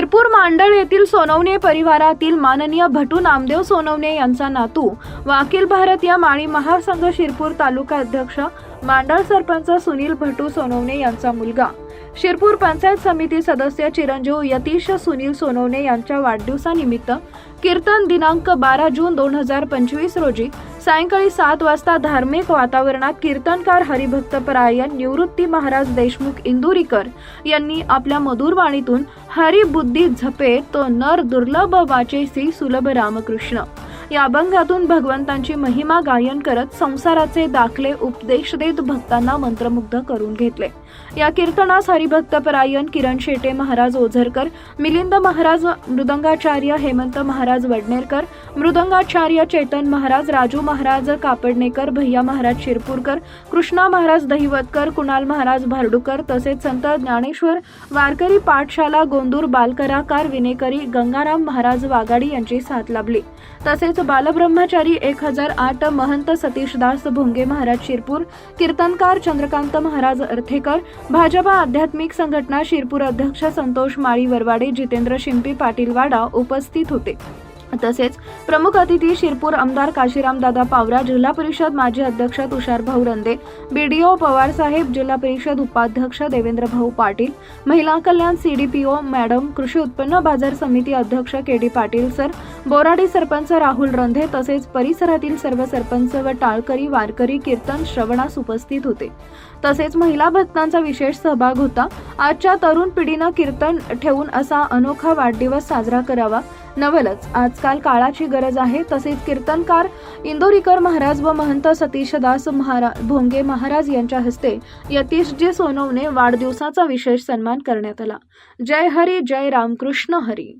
शिरपूर मांडळ येथील सोनवणे परिवारातील माननीय भटू नामदेव सोनवणे यांचा नातू व अखिल भारतीय माळी महासंघ शिरपूर तालुका अध्यक्ष मांडळ सरपंच सुनील भटू सोनवणे यांचा मुलगा. शिरपूर पंचायत समिती सदस्य चिरंजीव यतीश सुनील सोनवणे यांच्या वाढदिवसानिमित्त कीर्तन दिनांक बारा जून दोन हजार पंचवीस रोजी सायंकाळी सात वाजता धार्मिक वातावरणात कीर्तनकार हरिभक्तपरायण निवृत्ती महाराज देशमुख इंदुरीकर यांनी आपल्या मधुर वाणीतून झपे तो नर दुर्लभ वाचेसी सुलभ रामकृष्ण. या अभंगातून भगवंतांची महिमा गायन करत संसाराचे दाखले उपदेश देत भक्तांना मंत्रमुग्ध करून घेतले. या कीर्तनास हरिभक्तपरायण किरण शेटे महाराज ओझरकर मिलिंद महाराज मृदंगाचार्य हेमंत महाराज वडनेरकर मृदंगाचार्य चेतन महाराज राजू महाराज कापडणेकर भैया महाराज शिरपूरकर कृष्णा महाराज दहिवतकर कुणाल महाराज भारडुकर तसेच संत ज्ञानेश्वर वारकरी पाठशाला गोंदूर बालकलाकार विनेकरी गंगाराम महाराज वाघाडी यांची साथ लाभली. तसेच बालब्रह्मचारी एक हजार आठ महंत सतीशदास भोंगे महाराज शिरपूर कीर्तनकार चंद्रकांत महाराज अर्थेकर भाजपा आध्यात्मिक संघटना शिरपूर अध्यक्ष संतोष माळी वरवाडे जितेंद्र शिंपी पाटील वाडा उपस्थित होते. तसेच प्रमुख अतिथी शिरपूर आमदार काशीराम दादा पावरा जिल्हा परिषद माजी अध्यक्ष तुषार भाऊ रंदे बीडीओ पवार साहेब जिल्हा परिषद उपाध्यक्ष देवेंद्र भाऊ पाटील महिला कल्याण सीडीपीओ मॅडम कृषी उत्पन्न बाजार समिती अध्यक्ष K D Patil sir Boradi sarpanch Rahul Randhe तसेच परिसरातील सर्व सरपंच व टाळकरी वारकरी कीर्तन श्रवणास उपस्थित होते. तसेच महिला भक्तांचा विशेष सहभाग होता. आजच्या तरुण पिढीनं कीर्तन ठेवून असा अनोखा वाढदिवस साजरा करावा. नवलच आजकाल काळाची गरज आहे. तसेच कीर्तनकार इंदोरीकर महाराज व महंत सतीशदास महाराज भोंगे महाराज यांच्या हस्ते यतीशजी सोनवणे वाढदिवसाचा विशेष सन्मान करण्यात आला. जय हरी जय रामकृष्ण हरी.